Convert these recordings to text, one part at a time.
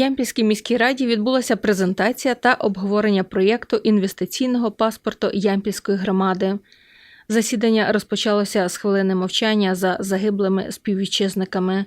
Ямпільській міській раді відбулася презентація та обговорення проєкту інвестиційного паспорту Ямпільської громади. Засідання розпочалося з хвилини мовчання за загиблими співвітчизниками.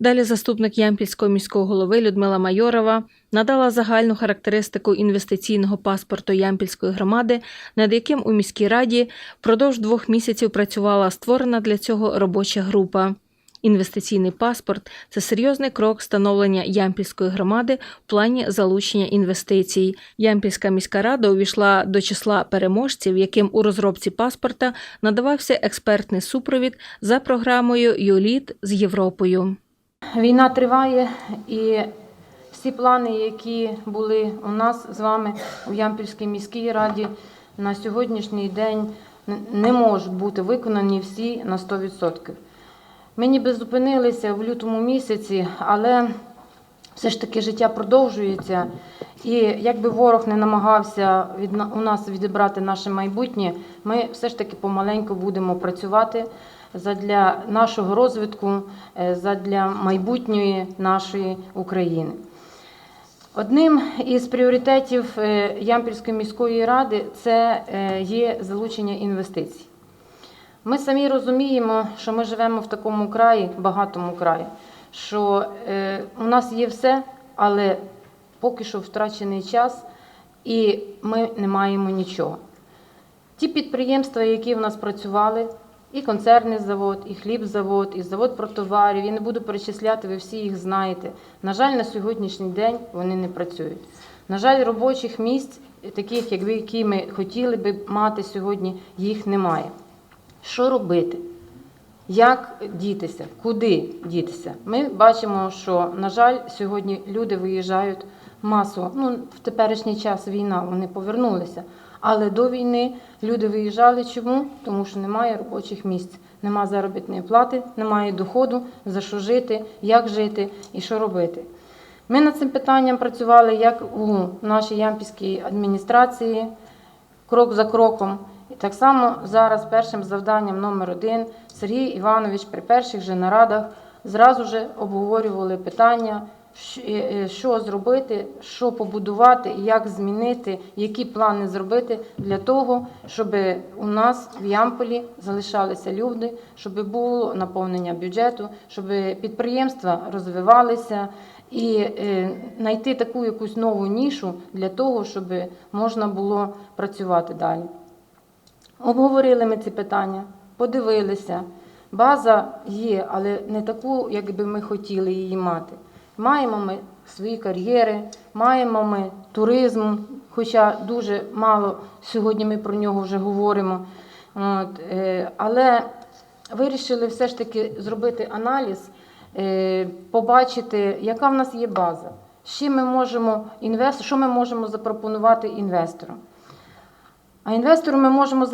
Далі заступник Ямпільського міського голови Людмила Майорова надала загальну характеристику інвестиційного паспорту Ямпільської громади, над яким у міській раді впродовж двох місяців працювала створена для цього робоча група. Інвестиційний паспорт це серйозний крок становлення Ямпільської громади в плані залучення інвестицій. Ямпільська міська рада увійшла до числа переможців, яким у розробці паспорта надавався експертний супровід за програмою ЮЛІТ з Європою. Війна триває, і всі плани, які були у нас з вами у Ямпільській міській раді, на сьогоднішній день не можуть бути виконані всі на 100%. Ми ніби зупинилися в лютому місяці, але все ж таки життя продовжується. І якби ворог не намагався від у нас відібрати наше майбутнє, ми все ж таки помаленьку будемо працювати задля нашого розвитку, е, задля майбутньої нашої України. Одним із пріоритетів е, Ямпільської міської ради це е, є залучення інвестицій. Ми самі розуміємо, що ми живемо в такому краї, багатому краї, що е, у нас є все, але поки що втрачений час, і ми не маємо нічого. Ті підприємства, які в нас працювали, і концерний завод, і хлібзавод, і завод протоварів, я не буду перечисляти, ви всі їх знаєте. На жаль, на сьогоднішній день вони не працюють. На жаль, робочих місць, таких, як ви, які ми хотіли би мати сьогодні, їх немає. Що робити? Як дітися? Куди дітися? Ми бачимо, що, на жаль, сьогодні люди виїжджають масово. Ну, в теперішній час війна, вони повернулися. Але до війни люди виїжджали чому? Тому що немає робочих місць, немає заробітної плати, немає доходу, за що жити, як жити і що робити. Ми над цим питанням працювали як у нашій ямпільській адміністрації, крок за кроком. І так само зараз першим завданням номер один Сергій Іванович при перших же нарадах зразу же обговорювали питання, е, е, що зробити, що побудувати, як змінити, які плани зробити для того, щоб у нас в Ямполі залишалися люди, щоб було наповнення бюджету, щоб підприємства розвивалися і е, знайти таку якусь нову нішу для того, щоб можна було працювати далі. Обговорили ми ці питання, подивилися. База є, але не таку, як би ми хотіли її мати. Маємо ми свої кар'єри, маємо ми туризм, хоча дуже мало сьогодні ми про нього вже говоримо. От, е, але вирішили все ж таки зробити аналіз, е, побачити, яка в нас є база, чим ми можемо що ми можемо запропонувати інвесторам. А інвестору ми можемо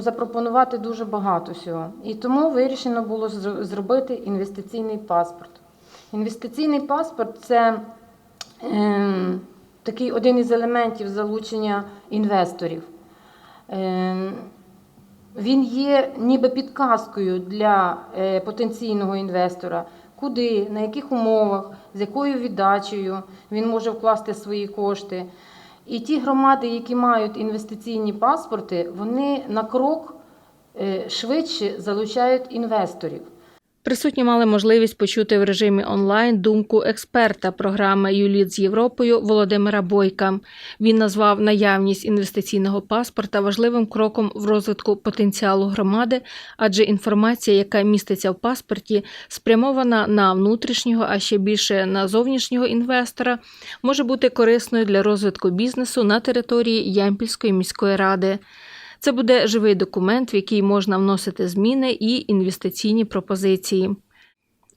запропонувати дуже багато всього. І тому вирішено було зробити інвестиційний паспорт. Інвестиційний паспорт це ем, такий один із елементів залучення інвесторів. Ем, він є ніби підказкою для е, потенційного інвестора, куди, на яких умовах, з якою віддачею він може вкласти свої кошти. І ті громади, які мають інвестиційні паспорти, вони на крок е, швидше залучають інвесторів. Присутні мали можливість почути в режимі онлайн думку експерта програми ЮЛІТ з Європою Володимира Бойка. Він назвав наявність інвестиційного паспорта важливим кроком в розвитку потенціалу громади, адже інформація, яка міститься в паспорті, спрямована на внутрішнього, а ще більше на зовнішнього інвестора, може бути корисною для розвитку бізнесу на території Ямпільської міської ради. Це буде живий документ, в який можна вносити зміни і інвестиційні пропозиції.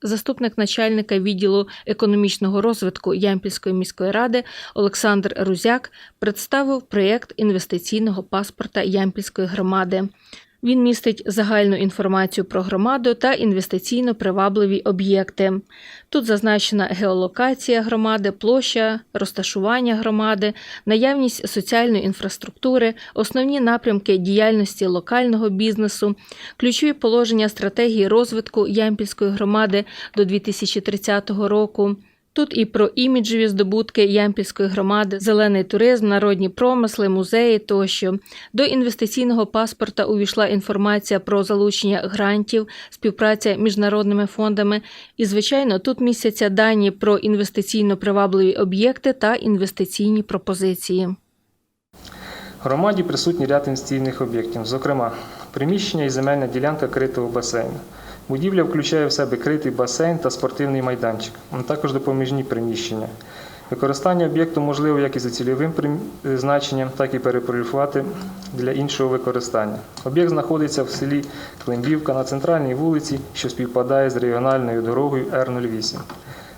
Заступник начальника відділу економічного розвитку Ямпільської міської ради Олександр Рузяк представив проєкт інвестиційного паспорта Ямпільської громади. Він містить загальну інформацію про громаду та інвестиційно привабливі об'єкти. Тут зазначена геолокація громади, площа, розташування громади, наявність соціальної інфраструктури, основні напрямки діяльності локального бізнесу, ключові положення стратегії розвитку Ямпільської громади до 2030 року. Тут і про іміджеві здобутки Ямпільської громади, зелений туризм, народні промисли, музеї тощо. До інвестиційного паспорта увійшла інформація про залучення грантів, співпраця міжнародними фондами. І, звичайно, тут містяться дані про інвестиційно привабливі об'єкти та інвестиційні пропозиції. В громаді присутній ряд інвестиційних об'єктів, зокрема, приміщення і земельна ділянка критого басейну. Будівля включає в себе критий басейн та спортивний майданчик, а також допоміжні приміщення. Використання об'єкту можливо як і за цільовим призначенням, так і перепрофілювати для іншого використання. Об'єкт знаходиться в селі Климбівка на центральній вулиці, що співпадає з регіональною дорогою Р-08.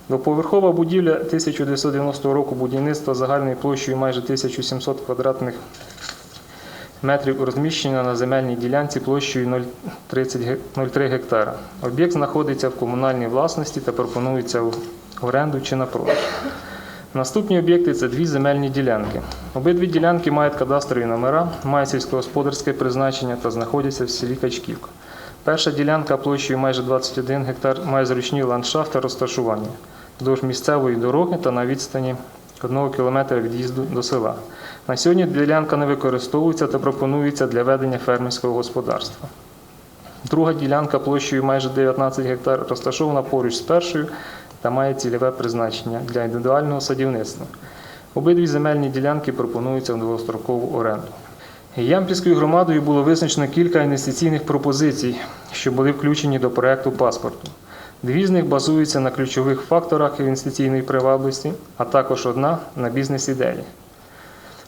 Двоповерхова будівля 1990 року будівництва загальною площею майже 1700 квадратних метрів розміщена на земельній ділянці площею 0,3 гектара. Об'єкт знаходиться в комунальній власності та пропонується в оренду чи на продаж. Наступні об'єкти це дві земельні ділянки. Обидві ділянки мають кадастрові номера, мають сільськогосподарське призначення та знаходяться в селі Качківка. Перша ділянка площею майже 21 гектар має зручні ландшафт та розташування вздовж місцевої дороги та на відстані 1 км від їзду до села. На сьогодні ділянка не використовується та пропонується для ведення фермерського господарства. Друга ділянка площею майже 19 гектар розташована поруч з першою та має цільове призначення для індивідуального садівництва. Обидві земельні ділянки пропонуються в довгострокову оренду. Ямпільською громадою було визначено кілька інвестиційних пропозицій, що були включені до проекту паспорту. Дві з них базуються на ключових факторах інвестиційної привабливості, а також одна на бізнес-ідеї.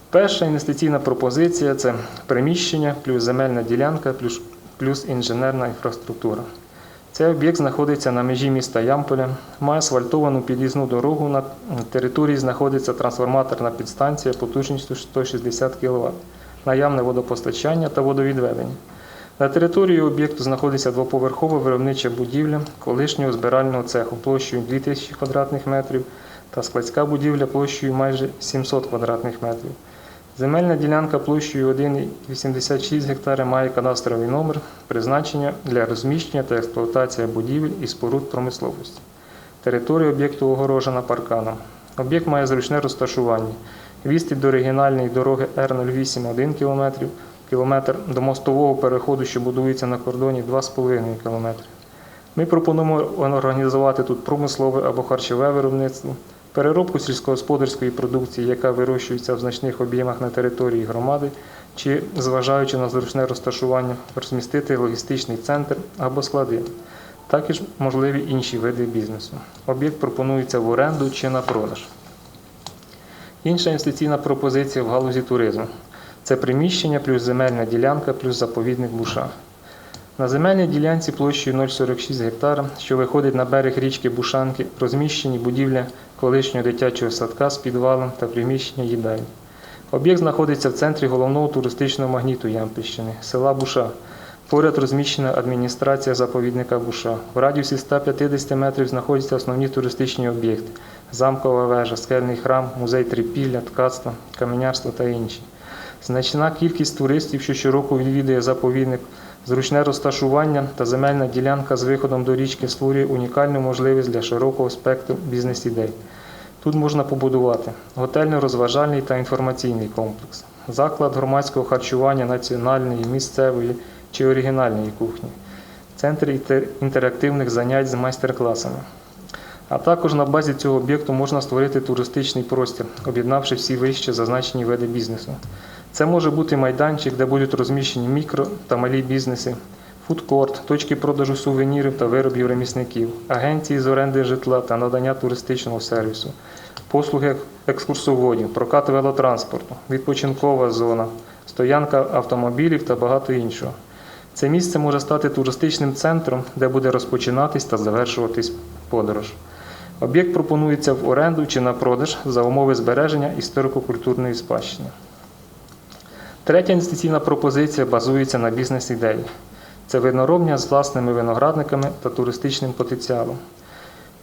Перша інвестиційна пропозиція це приміщення плюс земельна ділянка плюс, інженерна інфраструктура. Цей об'єкт знаходиться на межі міста Ямполя, має асфальтовану під'їзну дорогу. На території знаходиться трансформаторна підстанція потужністю 160 кВт, наявне водопостачання та водовідведення. На території об'єкту знаходиться двоповерхова виробнича будівля колишнього збирального цеху площею 2000 квадратних метрів та складська будівля площею майже 700 квадратних метрів. Земельна ділянка площею 1,86 гектара має кадастровий номер, призначення для розміщення та експлуатації будівель і споруд промисловості. Територія об'єкту огорожена парканом. Об'єкт має зручне розташування. Відстань до регіональної дороги Р-08 1 км, кілометр до мостового переходу, що будується на кордоні 2,5 км. Ми пропонуємо організувати тут промислове або харчове виробництво, переробку сільськогосподарської продукції, яка вирощується в значних об'ємах на території громади, чи, зважаючи на зручне розташування, розмістити логістичний центр або склади. Також можливі інші види бізнесу. Об'єкт пропонується в оренду чи на продаж. Інша інвестиційна пропозиція в галузі туризму це приміщення плюс земельна ділянка плюс заповідник Буша. На земельній ділянці площею 0,46 гектара, що виходить на берег річки Бушанки, розміщені будівля колишнього дитячого садка з підвалом та приміщення їдальні. Об'єкт знаходиться в центрі головного туристичного магніту Ямпільщини, села Буша. Поряд розміщена адміністрація заповідника Буша. В радіусі 150 метрів знаходяться основні туристичні об'єкти: замкова вежа, скельний храм, музей трипілля, ткацтва, каменярства та інші. Значна кількість туристів, що щороку відвідує заповідник, зручне розташування та земельна ділянка з виходом до річки створює унікальну можливість для широкого спектру бізнес-ідей. Тут можна побудувати готельно-розважальний та інформаційний комплекс, заклад громадського харчування національної, місцевої чи оригінальної кухні, центр інтерактивних занять з майстер-класами. А також на базі цього об'єкту можна створити туристичний простір, об'єднавши всі вище зазначені види бізнесу. Це може бути майданчик, де будуть розміщені мікро та малі бізнеси, фудкорт, точки продажу сувенірів та виробів ремісників, агенції з оренди житла та надання туристичного сервісу, послуги екскурсоводів, прокат велотранспорту, відпочинкова зона, стоянка автомобілів та багато іншого. Це місце може стати туристичним центром, де буде розпочинатись та завершуватись подорож. Об'єкт пропонується в оренду чи на продаж за умови збереження історико-культурної спадщини. Третя інвестиційна пропозиція базується на бізнес-ідеї. Це виноробня з власними виноградниками та туристичним потенціалом.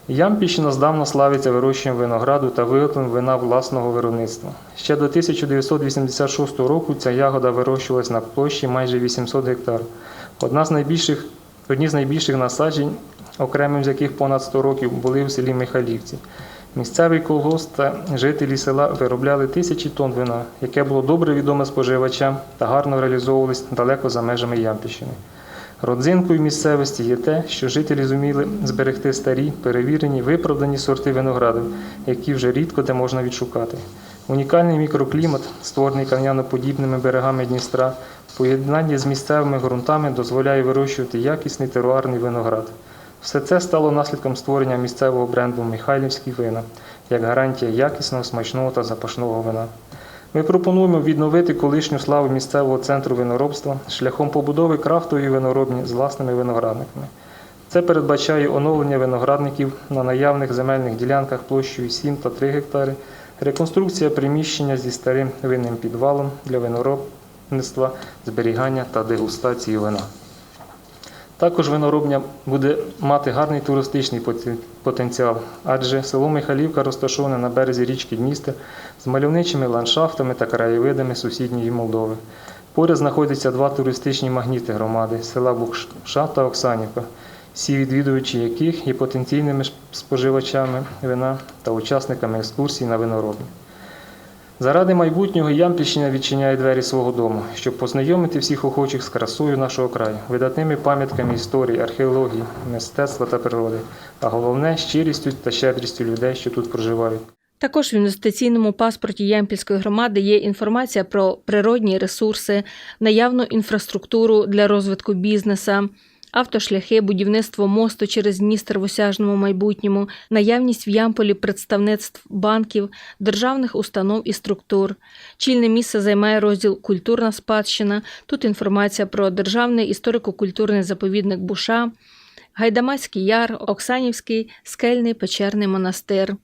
Ямпільщина здавна славиться вирощенням винограду та виготовленням вина власного виробництва. Ще до 1986 року ця ягода вирощувалась на площі майже 800 гектар. Одна з найбільших, одні з найбільших насаджень, окремим з яких понад 100 років, були в селі Михайлівці. Місцевий колгосп та жителі села виробляли тисячі тонн вина, яке було добре відоме споживачам та гарно реалізовувалось далеко за межами Ямпільщини. Родзинкою місцевості є те, що жителі зуміли зберегти старі, перевірені, виправдані сорти винограду, які вже рідко де можна відшукати. Унікальний мікроклімат, створений кам'яноподібними берегами Дністра, в поєднанні з місцевими ґрунтами дозволяє вирощувати якісний теруарний виноград. Все це стало наслідком створення місцевого бренду Михайлівські вина як гарантія якісного, смачного та запашного вина. Ми пропонуємо відновити колишню славу місцевого центру виноробства шляхом побудови крафтової виноробні з власними виноградниками. Це передбачає оновлення виноградників на наявних земельних ділянках площею 7 та 3 гектари, реконструкція приміщення зі старим винним підвалом для виноробництва, зберігання та дегустації вина. Також виноробня буде мати гарний туристичний потенціал, адже село Михайлівка розташоване на березі річки Дністер з мальовничими ландшафтами та краєвидами сусідньої Молдови. Поряд знаходяться два туристичні магніти громади села Букша та Оксанівка, всі відвідувачі яких є потенційними споживачами вина та учасниками екскурсій на виноробні. Заради майбутнього Ямпільщина відчиняє двері свого дому, щоб познайомити всіх охочих з красою нашого краю, видатними пам'ятками історії, археології, мистецтва та природи, а головне щирістю та щедрістю людей, що тут проживають. Також в інвестиційному паспорті Ямпільської громади є інформація про природні ресурси, наявну інфраструктуру для розвитку бізнеса, автошляхи, будівництво мосту через Дністер в осяжному майбутньому, наявність в Ямполі представництв банків, державних установ і структур. Чільне місце займає розділ Культурна спадщина. Тут інформація про державний історико-культурний заповідник Буша, Гайдамацький яр, Оксанівський, скельний печерний монастир.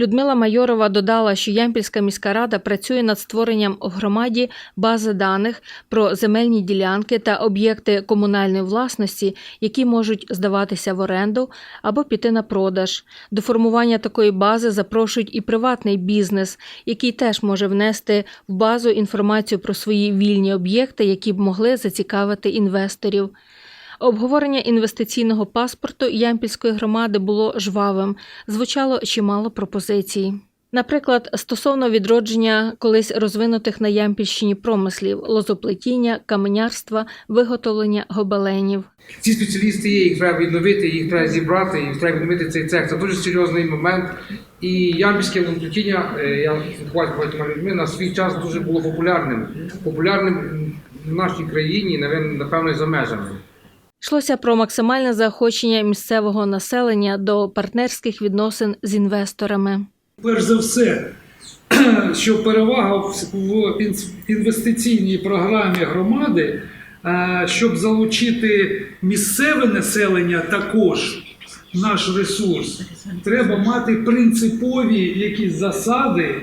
Людмила Майорова додала, що Ямпільська міська рада працює над створенням в громаді бази даних про земельні ділянки та об'єкти комунальної власності, які можуть здаватися в оренду або піти на продаж. До формування такої бази запрошують і приватний бізнес, який теж може внести в базу інформацію про свої вільні об'єкти, які б могли зацікавити інвесторів. Обговорення інвестиційного паспорту Ямпільської громади було жвавим, звучало чимало пропозицій. Наприклад, стосовно відродження колись розвинутих на Ямпільщині промислів лозоплетіння, каменярства, виготовлення гобеленів. Ці спеціалісти є, їх треба відновити, їх треба зібрати, їх треба відновити цей цех. Це дуже серйозний момент. І ямпільське виключення, я спілкуваюся багатьма людьми, на свій час дуже було популярним. Популярним в нашій країні, напевно, за межами. Йшлося про максимальне заохочення місцевого населення до партнерських відносин з інвесторами. Перш за все, що перевага в інвестиційній програмі громади, е, щоб залучити місцеве населення також наш ресурс, треба мати принципові якісь засади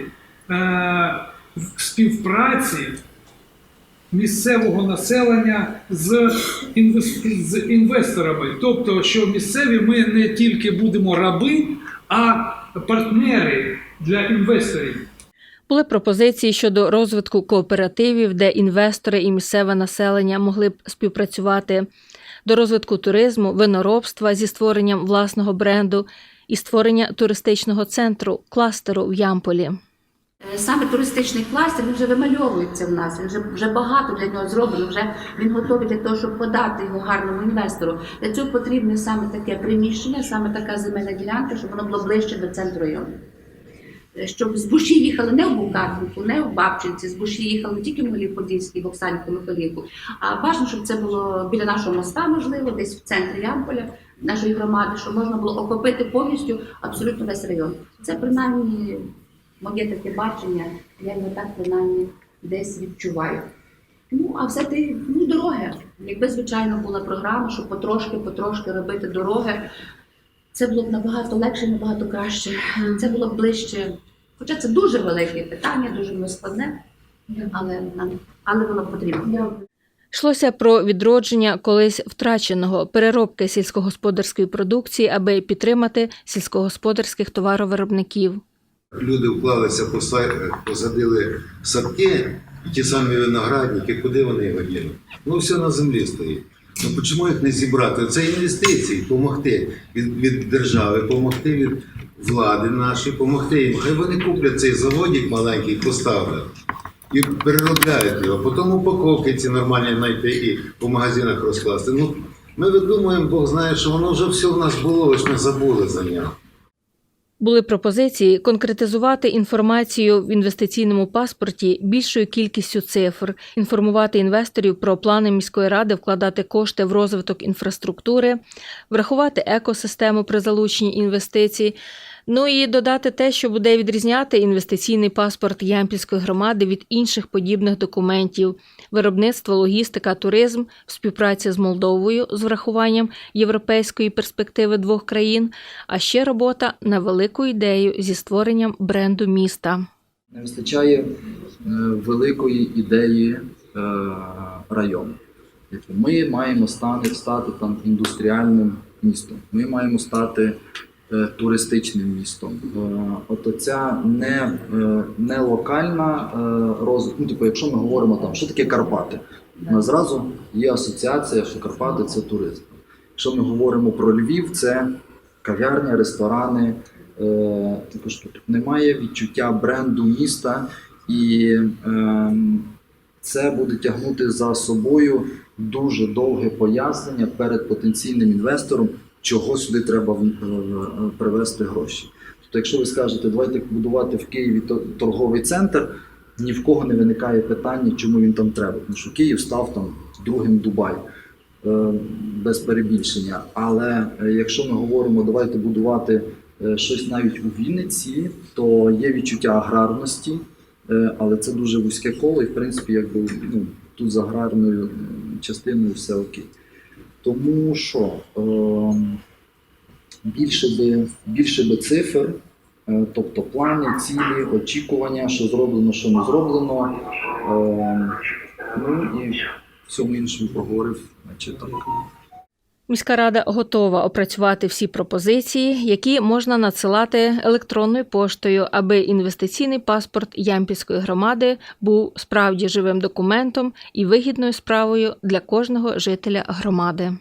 е, співпраці місцевого населення з, з інвесторами. Тобто, що місцеві ми не тільки будемо раби, а партнери для інвесторів. Були пропозиції щодо розвитку кооперативів, де інвестори і місцеве населення могли б співпрацювати, до розвитку туризму, виноробства зі створенням власного бренду і створення туристичного центру кластеру в Ямполі. Е, Саме туристичний кластер він вже вимальовується в нас. Він вже вже багато для нього зроблено. Вже він готовий для того, щоб подати його гарному інвестору. Для цього потрібне саме таке приміщення, саме така земельна ділянка, щоб воно було ближче до центру району. Е, Щоб з Буші їхали не в Букатнику, не в Бабчинці, з Буші їхали тільки в Малій Подільській, в Оксанівку, Михайлівку. А бажано, щоб це було біля нашого моста, можливо, десь в центрі Ямполя, нашої громади, щоб можна було охопити повністю абсолютно весь район. Це принаймні моє таке бачення, я його так принаймні десь відчуваю. Ну, а все ти ну, дороги. Якби, звичайно, була програма, щоб потрошки-потрошки робити дороги, це було б набагато легше, набагато краще. Це було б ближче. Хоча це дуже велике питання, дуже складне, але, але воно потрібно. Йшлося про відродження колись втраченого переробки сільськогосподарської продукції, аби підтримати сільськогосподарських товаровиробників. Люди вклалися, посадили садки, ті самі виноградники, куди вони його дінуть? Ну, все на землі стоїть. Ну чому їх не зібрати? Це інвестиції, допомогти від, від держави, допомогти від влади нашої, допомогти їм. Хай вони куплять цей заводик маленький, поставлять і переробляють його. Потім упаковки ці нормальні знайти і по магазинах розкласти. Ну, ми видумуємо, Бог знає, що воно вже все в нас було, лише ми забули за нього. Були пропозиції конкретизувати інформацію в інвестиційному паспорті більшою кількістю цифр, інформувати інвесторів про плани міської ради вкладати кошти в розвиток інфраструктури, врахувати екосистему при залученні інвестицій. Ну і додати те, що буде відрізняти інвестиційний паспорт Ямпільської громади від інших подібних документів: виробництво, логістика, туризм, співпраця з Молдовою з врахуванням європейської перспективи двох країн, а ще робота на велику ідею зі створенням бренду міста. Не вистачає е, великої ідеї е, району. Тобто Ми маємо стати, стати там індустріальним містом. Ми маємо стати туристичним містом. Е, от оця не, е, не локальна е, розвиток. Ну, типу, якщо ми говоримо там, що таке Карпати, у нас зразу є асоціація, що Карпати це туризм. Якщо ми говоримо про Львів, це кав'ярні, ресторани. Е, також тут немає відчуття бренду міста, і е, це буде тягнути за собою дуже довге пояснення перед потенційним інвестором, чого сюди треба е, е, привезти гроші. Тобто, якщо ви скажете, давайте будувати в Києві торговий центр, ні в кого не виникає питання, чому він там треба. Тому що Київ став там другим Дубай. Е, без перебільшення. Але якщо ми говоримо, давайте будувати щось навіть у Вінниці, то є відчуття аграрності, але це дуже вузьке коло, і в принципі, якби ну, тут з аграрною частиною все окей. Тому що ем, більше би, більше би цифр, е, тобто плани, цілі, очікування, що зроблено, що не зроблено. Ем, ну і всьому іншому поговорив, значить так. Міська рада готова опрацювати всі пропозиції, які можна надсилати електронною поштою, аби інвестиційний паспорт Ямпільської громади був справді живим документом і вигідною справою для кожного жителя громади.